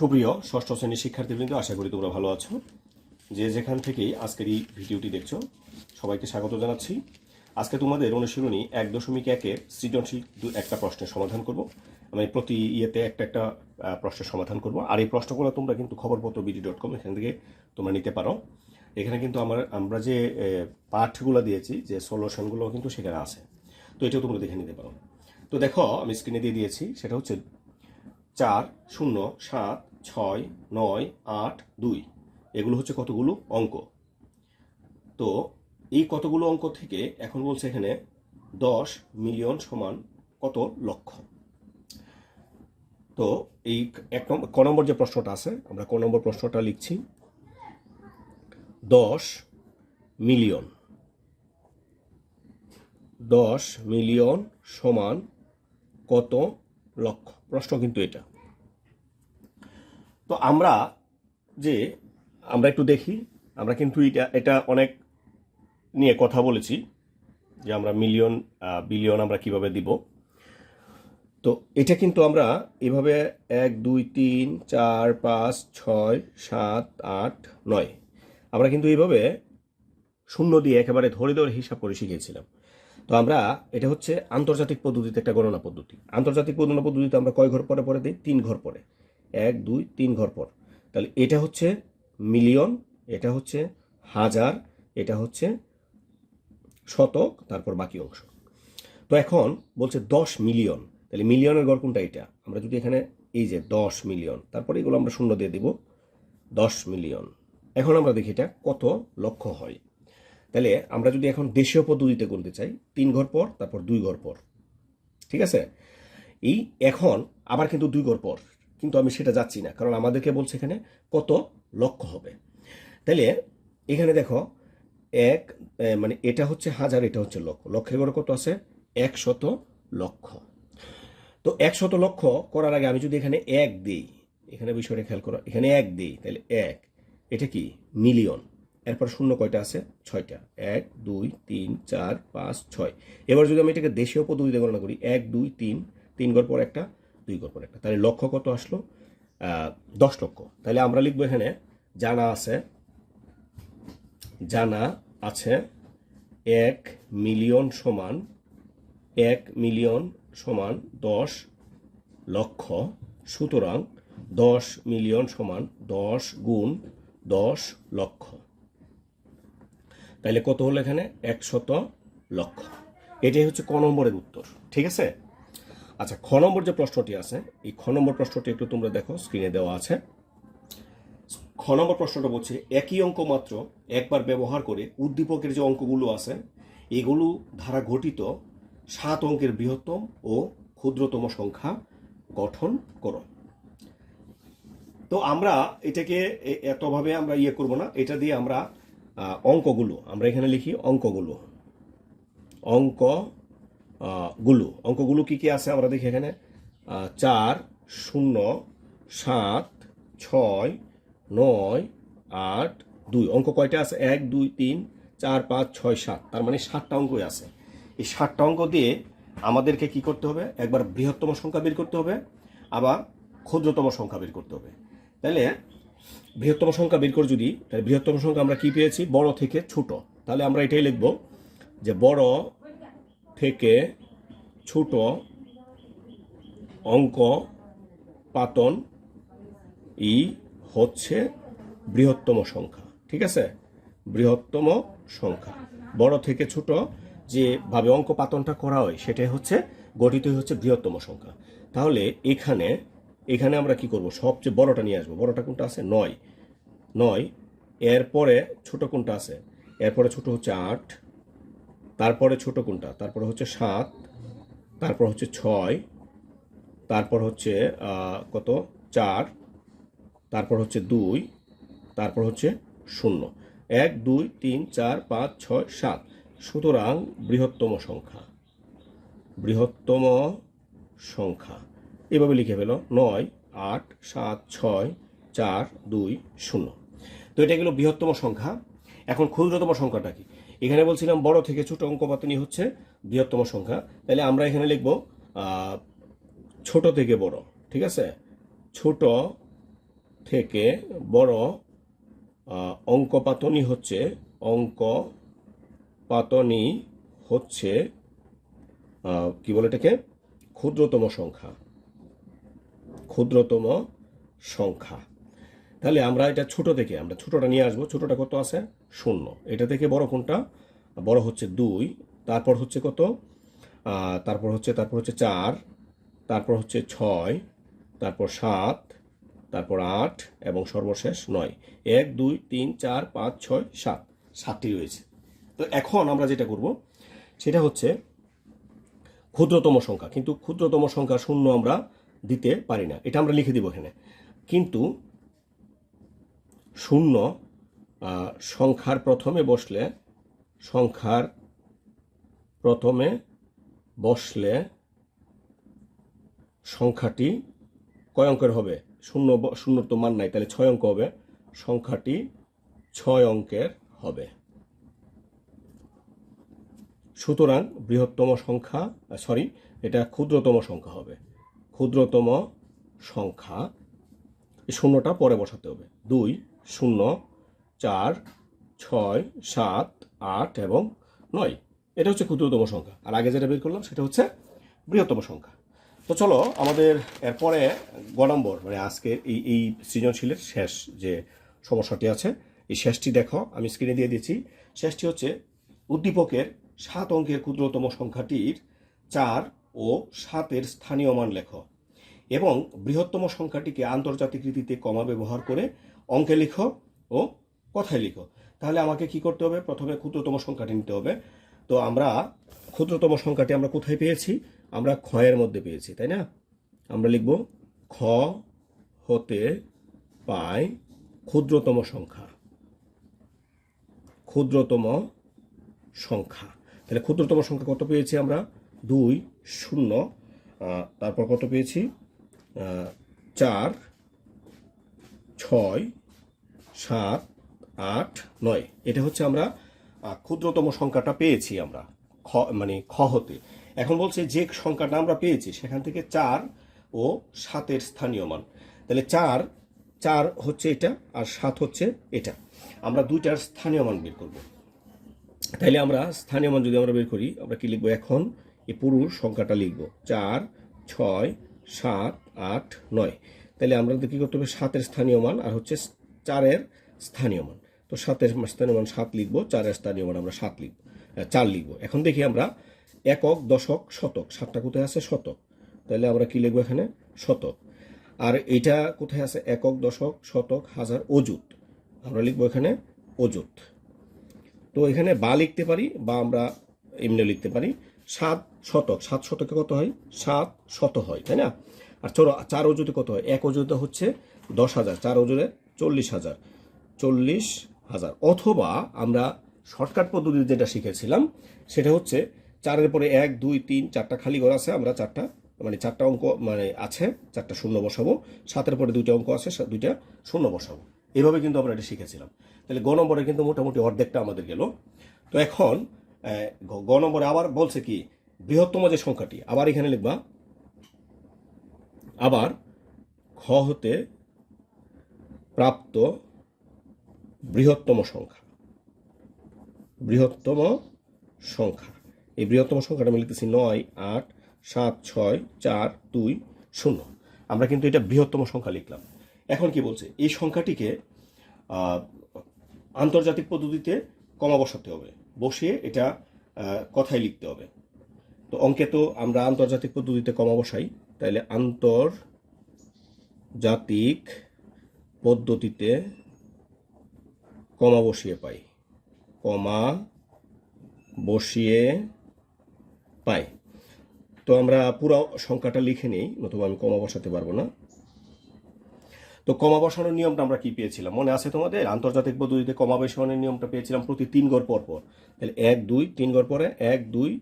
সুপ্রিয় ষষ্ঠ শ্রেণির শিক্ষার্থীবৃন্দ, আশা করি তোমরা ভালো আছো। যে যেখান থেকেই আজকের এই ভিডিওটি দেখছ, সবাইকে স্বাগত জানাচ্ছি। আজকে তোমাদের অনুশীলনী এক দশমিক একে সৃজনশীল দু- একটা প্রশ্নের সমাধান করব। আমি প্রতি ইয়েতে একটা একটা প্রশ্নের সমাধান করব। আর এই প্রশ্নগুলো তোমরা কিন্তু খবরপত্র বিডি ডট কম, এখান থেকে তোমরা নিতে পারো। এখানে কিন্তু আমার, আমরা যে পাঠগুলো দিয়েছি, যে সলিউশনগুলো কিন্তু সেখানে আছে। তো এটাও তোমরা দেখে নিতে পারো। তো দেখো, আমি স্ক্রিনে দিয়ে দিয়েছি, সেটা হচ্ছে চার, শূন্য, সাত ছয়, নয়, আট, দুই। এগুলো হচ্ছে কতগুলো অঙ্ক? তো এই কতগুলো অঙ্ক থেকে এখন বলছে এখানে দশ মিলিয়ন সমান কত লক্ষ? তো এই এক নম্বর, ক নম্বর যে প্রশ্নটা আছে, আমরা ক নম্বর প্রশ্নটা লিখছি। দশ মিলিয়ন। দশ মিলিয়ন সমান কত লক্ষ? প্রশ্ন কিন্তু এটা। তো আমরা যে, আমরা একটু দেখি, আমরা কিন্তু এটা এটা অনেক নিয়ে কথা বলেছি যে আমরা মিলিয়ন বিলিয়ন আমরা কীভাবে দিব। তো এটা কিন্তু আমরা এভাবে এক, দুই, তিন, চার, পাঁচ, ছয়, সাত, আট, নয়, আমরা কিন্তু এইভাবে শূন্য দিয়ে একেবারে ধরে ধরে হিসাব করে শিখিয়েছিলাম। তো আমরা, এটা হচ্ছে আন্তর্জাতিক পদ্ধতিতে একটা গণনা পদ্ধতি। আন্তর্জাতিক গণনা পদ্ধতিতে আমরা কয় ঘর পরে পরে দিই? তিন ঘর পরে। এক, দুই, তিন ঘর পর। তাহলে এটা হচ্ছে মিলিয়ন, এটা হচ্ছে হাজার, এটা হচ্ছে শতক, তারপর বাকি অংশ। তো এখন বলছে দশ মিলিয়ন। তাহলে মিলিয়নের গড় কোনটা এটা? আমরা যদি এখানে এই যে দশ মিলিয়ন, তারপরে এগুলো আমরা শূন্য দিয়ে দিব, দশ মিলিয়ন। এখন আমরা দেখি এটা কত লক্ষ হয়। তাহলে আমরা যদি এখন দেশীয় পদ্ধতিতে করতে চাই, তিন ঘর পর, তারপর দুই ঘর পর। ঠিক আছে? এই এখন আবার কিন্তু দুই ঘর পর। কিন্তু আমি সেটা যাচ্ছি না, কারণ আমাদেরকে বলছে এখানে কত লক্ষ হবে। তাহলে এখানে দেখো, এক মানে এটা হচ্ছে হাজার, এটা হচ্ছে লক্ষ। লক্ষের ঘরে কত আছে? একশত লক্ষ। তো একশত লক্ষ করার আগে আমি যদি এখানে এক দিই, এখানে বিষয়টা খেয়াল করো, এখানে এক দিই তাহলে এক, এটা কি? মিলিয়ন। এরপর শূন্য কয়টা আছে? ছয়টা। এক, দুই, তিন, চার, পাঁচ, ছয়। এবার যদি আমি এটাকে দেশীয় পদ্ধতিতে গণনা করি, এক, দুই, তিন তিন ঘর পর একটা দুই ঘর একটা। তাহলে লক্ষ কত আসলো? দশ লক্ষ। তাহলে আমরা লিখব এখানে, জানা আছে জানা আছে এক মিলিয়ন সমান, এক মিলিয়ন সমান দশ লক্ষ, সুতরাং দশ মিলিয়ন সমান দশ গুণ দশ লক্ষ। তাহলে কত হলো এখানে? একশত লক্ষ। এটাই হচ্ছে ক নম্বরের উত্তর, ঠিক আছে? আচ্ছা খ নম্বর যে প্রশ্নটি আছে, এই খ নম্বর প্রশ্নটি একটু তোমরা দেখো স্ক্রিনে দেওয়া আছে। খ নম্বর প্রশ্নটা বলছে, একই অঙ্ক মাত্র একবার ব্যবহার করে উদ্দীপকের যে অঙ্কগুলো আছে, এগুলো ধারা গঠিত সাত অঙ্কের বৃহত্তম ও ক্ষুদ্রতম সংখ্যা গঠন করো। তো আমরা এটাকে এতভাবে আমরা ইয়ে করব না, এটা দিয়ে আমরা অঙ্কগুলো, আমরা এখানে লিখি অঙ্কগুলো। অঙ্ক গুলো। অঙ্কগুলো কি কি আছে আমরা দেখি এখানে? চার, শূন্য, সাত, ছয়, নয়, আট, দুই। অঙ্ক কয়টা আছে? এক, দুই, তিন, চার, পাঁচ, ছয়, সাত। তার মানে সাতটা অঙ্কই আছে। এই সাতটা অঙ্ক দিয়ে আমাদেরকে কি করতে হবে? একবার বৃহত্তম সংখ্যা বের করতে হবে, আবার ক্ষুদ্রতম সংখ্যা বের করতে হবে। তাহলে বৃহত্তম সংখ্যা বের করে যদি, তাহলে বৃহত্তম সংখ্যা আমরা কি পেয়েছি? বড় থেকে ছোট। তাহলে আমরা এটাই লিখব যে বড় থেকে ছোট অঙ্ক পাতন ই হচ্ছে বৃহত্তম সংখ্যা, ঠিক আছে? বৃহত্তম সংখ্যা। বড় থেকে ছোট যে ভাবে অঙ্ক পাতনটা করা হয়, সেটাই হচ্ছে, গঠিত হচ্ছে বৃহত্তম সংখ্যা। তাহলে এখানে এখানে আমরা কি করব? সবচেয়ে বড়টা নিয়ে আসব। বড়টা কোনটা আছে? নয়। নয়। এরপরে ছোট কোনটা আছে? এরপরে ছোট হচ্ছে আট। তারপরে ছোট কোনটা? তারপরে হচ্ছে সাত, তারপর হচ্ছে ছয়, তারপর হচ্ছে কত? চার, তারপর হচ্ছে দুই, তারপর হচ্ছে শূন্য। এক, দুই, তিন, চার, পাঁচ, ছয়, সাত। সুতরাং বৃহত্তম সংখ্যা। বৃহত্তম সংখ্যা। এভাবে লিখে ফেলো। নয়, আট, সাত, ছয়, চার, দুই, শূন্য। তো এটা গেল বৃহত্তম সংখ্যা। এখন ক্ষুদ্রতম সংখ্যাটা কি? এখানে বলছিলাম বড় থেকে ছোট অঙ্ক পাতনি হচ্ছে বৃহত্তম সংখ্যা। তাহলে আমরা এখানে লিখব ছোট থেকে বড়, ঠিক আছে? ছোট থেকে বড় অঙ্ক পাতনি হচ্ছে, অঙ্ক পাতনি হচ্ছে কি বলে এটাকে? ক্ষুদ্রতম সংখ্যা। ক্ষুদ্রতম সংখ্যা। তাহলে আমরা এটা ছোট থেকে, আমরা ছোটটা নিয়ে আসব। ছোটটা কত আছে? শূন্য। এটা থেকে বড় কোনটা? বড় হচ্ছে দুই, তারপর হচ্ছে কত? তারপর হচ্ছে তারপর হচ্ছে চার, তারপর হচ্ছে ছয়, তারপর সাত, তারপর আট, এবং সর্বশেষ নয়। এক, দুই, তিন, চার, পাঁচ, ছয়, সাত। সাতটি রয়েছে। তো এখন আমরা যেটা করব, সেটা হচ্ছে ক্ষুদ্রতম সংখ্যা। কিন্তু ক্ষুদ্রতম সংখ্যা শূন্য আমরা দিতে পারি না। এটা আমরা লিখে দিব এখানে। কিন্তু শূন্য সংখ্যার প্রথমে বসলে, সংখ্যার প্রথমে বসলে সংখ্যাটি কয় অঙ্কের হবে? শূন্য শূন্যর তো মান নাই, তাহলে ছয় অঙ্ক হবে। সংখ্যাটি ছয় অঙ্কের হবে। সুতরাং বৃহত্তম সংখ্যা সরি, এটা ক্ষুদ্রতম সংখ্যা হবে। ক্ষুদ্রতম সংখ্যা এই শূন্যটা পরে বসাতে হবে। দুই, শূন্য, চার, ছয়, সাত, আট এবং নয়। এটা হচ্ছে ক্ষুদ্রতম সংখ্যা। আর আগে যেটা বের করলাম সেটা হচ্ছে বৃহত্তম সংখ্যা। তো চলো, আমাদের এরপরে গ নম্বর মানে আজকের এই এই সৃজনশীলের শেষ যে সমস্যাটি আছে, এই শেষটি দেখো, আমি স্ক্রিনে দিয়ে দিয়েছি শেষটি হচ্ছে উদ্দীপকের সাত অঙ্কের ক্ষুদ্রতম সংখ্যাটির চার ও সাতের স্থানীয় মান লেখো। এবং বৃহত্তম সংখ্যাটিকে আন্তর্জাতিক রীতিতে কমা ব্যবহার করে অঙ্কে লিখো ও কথায় লিখো। তাহলে আমাকে কি করতে হবে? প্রথমে ক্ষুদ্রতম সংখ্যাটি নিতে হবে। তো আমরা ক্ষুদ্রতম সংখ্যাটি আমরা কোথায় পেয়েছি? আমরা ক্ষয়ের মধ্যে পেয়েছি, তাই না? আমরা লিখব খ হতে পায় ক্ষুদ্রতম সংখ্যা। ক্ষুদ্রতম সংখ্যা। তাহলে ক্ষুদ্রতম সংখ্যা কত পেয়েছি আমরা? দুই, শূন্য। তারপর কত পেয়েছি? চার, ছয়, সাত, আট, নয়। এটা হচ্ছে আমরা ক্ষুদ্রতম সংখ্যাটা পেয়েছি আমরা, খ মানে খ হতে। এখন বলছে যে সংখ্যাটা আমরা পেয়েছি, সেখান থেকে চার ও সাতের স্থানীয় মান। তাহলে চার চার হচ্ছে এটা আর সাত হচ্ছে এটা। আমরা দুইটার স্থানীয় মান বের করব। তাইলে আমরা স্থানীয় মান যদি আমরা বের করি, আমরা কি লিখব এখন? এই পুরো সংখ্যাটা লিখব। চার, ছয় সাত, আট, নয়। তাহলে আমরা কি করতে হবে? সাতের স্থানীয় মান আর হচ্ছে চারের স্থানীয় মান। তো সাতের স্থানীয় মান সাত লিখব, চারের স্থানীয় মান আমরা সাত লিখব চার লিখব। এখন দেখি আমরা একক, দশক, শতক। সাতটা কোথায় আছে? শতক। তাহলে আমরা কি লিখব এখানে? শতক। আর এটা কোথায় আছে? একক, দশক, শতক, হাজার, অযুত। আমরা লিখব এখানে অযুত। তো এখানে বা লিখতে পারি, বা আমরা এমনি লিখতে পারি। সাত শতক, সাত শতকে কত হয়? সাত শত হয়, তাই না? আর চলো চার অজুতে কত হয়? এক অজুতে হচ্ছে দশ হাজার, চার অজুরে চল্লিশ হাজার চল্লিশ হাজার। অথবা আমরা শর্টকাট পদ্ধতিতে যেটা শিখেছিলাম, সেটা হচ্ছে চারের পরে এক, দুই, তিন, চারটা খালি ঘর আছে, আমরা চারটা মানে চারটা অঙ্ক মানে আছে, চারটা শূন্য বসাবো, সাতের পরে দুইটা অঙ্ক আছে দুইটা শূন্য বসাবো। এভাবে কিন্তু আমরা এটা শিখেছিলাম। তাহলে গ নম্বরে কিন্তু মোটামুটি অর্ধেকটা আমাদের গেল। তো এখন গ- নম্বরে আবার বলছে কি, বৃহত্তম যে সংখ্যাটি, আবার এখানে লিখবা, আবার খ হতে প্রাপ্ত বৃহত্তম সংখ্যা। বৃহত্তম সংখ্যা। এই বৃহত্তম সংখ্যাটা আমি লিখতেছি নয়, আট, সাত, ছয়, চার, দুই, শূন্য। আমরা কিন্তু এটা বৃহত্তম সংখ্যা লিখলাম। এখন কি বলছে? এই সংখ্যাটিকে আন্তর্জাতিক পদ্ধতিতে কমা বসাতে হবে। বসিয়ে এটা কথায় লিখতে হবে। তো অঙ্কে তো আমরা আন্তর্জাতিক পদ্ধতিতে কমা বসাই, তাইলে আন্তর্জাতিক পদ্ধতিতে কমা বসিয়ে পাই। কমা বসিয়ে পাই। তো আমরা পুরো সংখ্যাটা লিখে নিই, নতুবা আমি কমা বসাতে পারব না। তো কমা বসানোর নিয়মটা আমরা কি পেয়েছিলাম? মনে আছে তোমাদের? আন্তর্জাতিক পদ্ধতিতে কমা বসানোর নিয়মটা পেয়েছিলাম প্রতি তিন গড় পর পর। তাহলে এক, দুই, তিন গড় পরে, এক, দুই,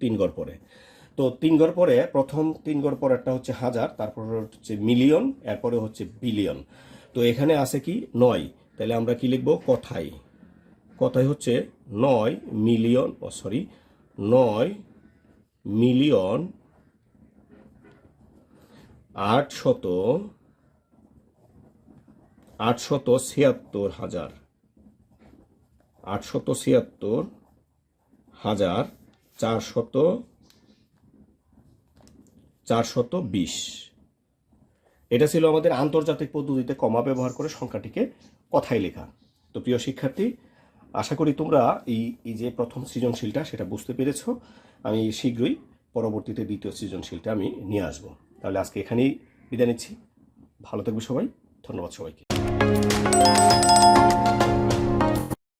তিন গড় পরে। তো তিন গড় পরে, প্রথম তিন গড় পরেরটা হচ্ছে হাজার, তারপর হচ্ছে মিলিয়ন, এরপরে হচ্ছে বিলিয়ন। তো এখানে আছে কি? নয়। তাহলে আমরা কি লিখব? কথাই কথাই হচ্ছে নয় মিলিয়ন, ও সরি, নয় মিলিয়ন আট শত আটশত ছিয়াত্তর হাজার। আটশত ছিয়াত্তর হাজার চারশত চারশত বিশ। এটা ছিল আমাদের আন্তর্জাতিক পদ্ধতিতে কমা ব্যবহার করে সংখ্যাটিকে কথায় লেখা। তো প্রিয় শিক্ষার্থী, আশা করি তোমরা এই এই যে প্রথম সৃজনশীলটা সেটা বুঝতে পেরেছ। আমি শীঘ্রই পরবর্তীতে দ্বিতীয় সৃজনশীলটা আমি নিয়ে আসব। তাহলে আজকে এখানেই বিদায় নিচ্ছি। ভালো থাকবে সবাই। ধন্যবাদ সবাইকে। Música